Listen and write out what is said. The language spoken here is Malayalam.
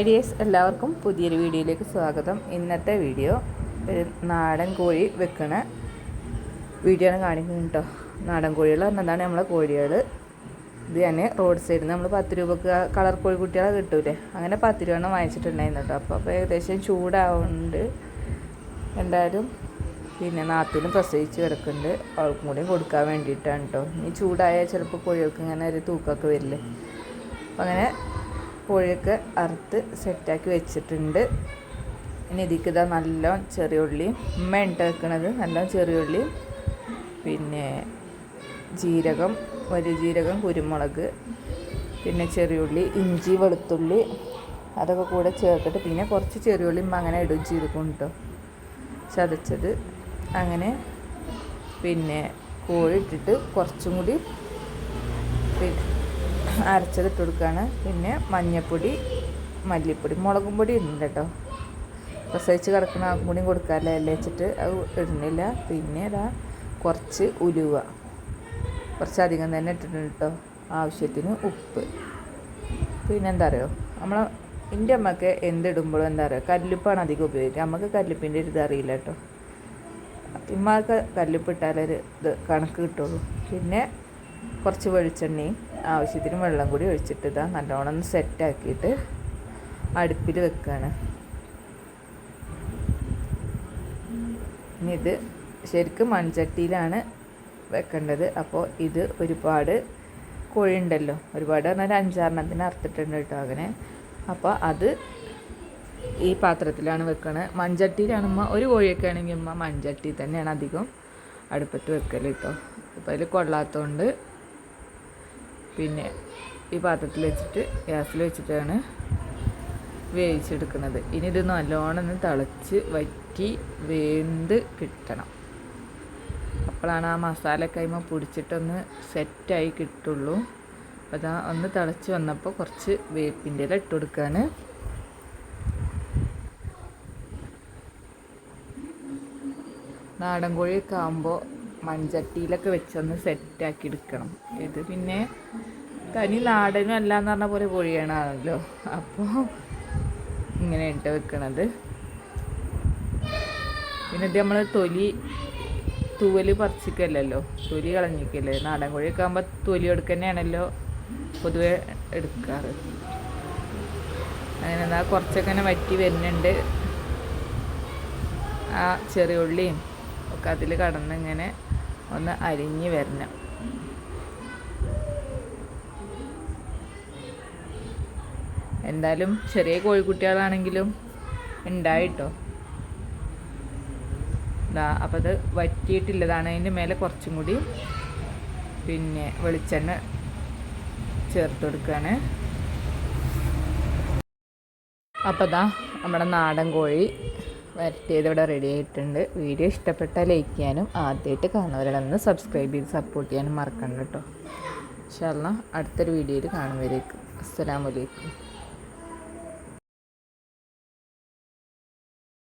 ഐഡിയസ് എല്ലാവർക്കും പുതിയൊരു വീഡിയോയിലേക്ക് സ്വാഗതം. ഇന്നത്തെ വീഡിയോ ഒരു നാടൻ കോഴി വെക്കണ വീഡിയോ ആണ് കാണിക്കുന്നത് കേട്ടോ നാടൻ കോഴികൾ പറഞ്ഞതാണ് നമ്മളെ കോഴികൾ ഇത് തന്നെ റോഡ് സൈഡിൽ നമ്മൾ പത്ത് രൂപക്ക് കളർ കോഴി കുട്ടികളെ കിട്ടൂലേ? അങ്ങനെ പത്ത് രൂപ വാങ്ങിച്ചിട്ടുണ്ടായിരുന്നു കേട്ടോ അപ്പോൾ അപ്പോൾ ഏകദേശം ചൂടാവുന്നുണ്ട് എന്തായാലും പിന്നെ നാത്തിലും പ്രസവിച്ച് കിടക്കുന്നുണ്ട് അവൾക്കും കൂടി കൊടുക്കാൻ വേണ്ടിയിട്ടാണ് കേട്ടോ ഈ ചൂടായാൽ ചിലപ്പോൾ കോഴികൾക്ക് ഇങ്ങനെ ഒരു തൂക്കമൊക്കെ വരില്ലേ? അപ്പം അങ്ങനെ കോഴിയൊക്കെ അറുത്ത് സെറ്റാക്കി വെച്ചിട്ടുണ്ട്. ഇനി ഇതിക്ക് ഇതാ നല്ല ചെറിയ ഉള്ളിയും ഉമ്മ ഇട്ട വെക്കണത് നല്ല ചെറിയ ഉള്ളിയും പിന്നെ ജീരകം വലിയ ജീരകം കുരുമുളക് പിന്നെ ചെറിയുള്ളി ഇഞ്ചി വെളുത്തുള്ളി അതൊക്കെ കൂടെ ചേർത്തിട്ട് പിന്നെ കുറച്ച് ചെറിയുള്ളി അങ്ങനെ ഇടും ജീരകം കേട്ടോ. ചതച്ചത് അങ്ങനെ പിന്നെ കോഴി ഇട്ടിട്ട് കുറച്ചും കൂടി അരച്ചത് ഇട്ട് കൊടുക്കുകയാണ് പിന്നെ മഞ്ഞൾപ്പൊടി മല്ലിപ്പൊടി മുളകും പൊടി ഇടുന്നുണ്ട് കേട്ടോ. പ്രസവിച്ച് കിടക്കുന്ന ആൾക്കും കൂടിയും കൊടുക്കാറില്ല അല്ലേ വെച്ചിട്ട് അത് ഇടുന്നില്ല. പിന്നെ ഇതാ കുറച്ച് ഉലുവ. കുറച്ചധികം തന്നെ ഇട്ടിട്ടുണ്ട് കേട്ടോ. ആവശ്യത്തിന് ഉപ്പ്. പിന്നെ എന്താ പറയുക നമ്മൾ എന്റെ അമ്മയ്ക്ക് എന്തിടുമ്പോഴും എന്താ പറയുക കല്ലുപ്പാണ് അധികം ഉപയോഗിക്കുക. നമുക്ക് കല്ലുപ്പിന്റെ ഒരു ഇതറിയില്ല കേട്ടോ. ഇമ്മക്ക് കല്ലുപ്പ് ഇട്ടാലൊരു ഇത് കണക്ക് കിട്ടുള്ളൂ. പിന്നെ കുറച്ച് വെളിച്ചെണ്ണയും ആവശ്യത്തിന് വെള്ളം കൂടി ഒഴിച്ചിട്ട് ഇതാ നല്ലോണം ഒന്ന് സെറ്റാക്കിയിട്ട് അടുപ്പിൽ വെക്കുകയാണ് ഇത് ശരിക്കും മൺചട്ടിയിലാണ് വെക്കേണ്ടത്. അപ്പോൾ ഇത് ഒരുപാട് കോഴി ഉണ്ടല്ലോ. ഒരുപാട് പറഞ്ഞാൽ ഒരു അഞ്ചാറെണ്ണത്തിന് അറുത്തിട്ടുണ്ട് കേട്ടോ അങ്ങനെ. അപ്പോൾ അത് ഈ പാത്രത്തിലാണ് വെക്കണത് മൺചട്ടിയിലാണ് ഒരു കോഴിയൊക്കെ ആണെങ്കിൽ ഉമ്മ മൺചട്ടി തന്നെയാണ് അധികം അടുപ്പത്ത് വെക്കൽ കേട്ടോ. അപ്പോൾ അതിൽ കൊള്ളാത്തതുകൊണ്ട് പിന്നെ ഈ പാത്രത്തിൽ വെച്ചിട്ട് ഗ്യാസിൽ വെച്ചിട്ടാണ് വേവിച്ചെടുക്കുന്നത്. ഇനി ഇത് നല്ലോണം തിളച്ച് വറ്റി വെന്ത് കിട്ടണം. അപ്പോഴാണ് ആ മസാല കൈമ പൊടിച്ചിട്ടൊന്ന് സെറ്റായി കിട്ടുള്ളൂ. അപ്പോൾ അതാ ഒന്ന് തിളച്ച് വന്നപ്പോൾ കുറച്ച് വേപ്പിന്റെ ഇല ഇട്ട് കൊടുക്കുകയാണ് നാടൻ കോഴിയൊക്കെ ആകുമ്പോൾ മൺചട്ടിയിലൊക്കെ വെച്ചൊന്ന് സെറ്റാക്കി എടുക്കണം. ഇത് പിന്നെ തനി നാടനും അല്ല എന്ന് പറഞ്ഞ പോലെ കോഴിയാണല്ലോ അപ്പോൾ ഇങ്ങനെ ഇട്ട് വെക്കണത്. പിന്നെ ഇത് നമ്മൾ തൊലി തൂവൽ പറിച്ചിക്കല്ലല്ലോ. തൊലി കളഞ്ഞിക്കല്ലേ. നാടൻ കോഴിയൊക്കെ ആകുമ്പോൾ തൊലി എടുക്കുന്നതാണല്ലോ പൊതുവെ എടുക്കാറ്. അങ്ങനെ എന്താ കുറച്ചൊക്കെ ഇങ്ങനെ വറ്റി വരുന്നുണ്ട്. ആ ചെറിയ ഉള്ളിയും ഒക്കെ അതിൽ കടന്നിങ്ങനെ ഒന്ന് അരിഞ്ഞ് വരണം. എന്തായാലും ചെറിയ കോഴിക്കുട്ടികളാണെങ്കിലും ഉണ്ടായിട്ടോ. ഇതാ അപ്പം അത് വറ്റിയിട്ടില്ലതാണ്. അതിന്റെ മേലെ കുറച്ചും കൂടി പിന്നെ വെളിച്ചെണ്ണ ചേർത്ത് കൊടുക്കുകയാണ് അപ്പോൾ ഇതാ നമ്മുടെ നാടൻ കോഴി വരട്ടിയത് ഇവിടെ റെഡി ആയിട്ടുണ്ട്. വീഡിയോ ഇഷ്ടപ്പെട്ടാൽ ലൈക്ക് ചെയ്യാനും ആദ്യമായിട്ട് കാണുന്നവരാണെന്ന് സബ്സ്ക്രൈബ് ചെയ്ത് സപ്പോർട്ട് ചെയ്യാനും മറക്കണ്ട കേട്ടോ. ഇൻഷാല്ല അടുത്തൊരു വീഡിയോയിൽ കാണുമ്പോഴേക്കും അസ്സലാമലൈക്കും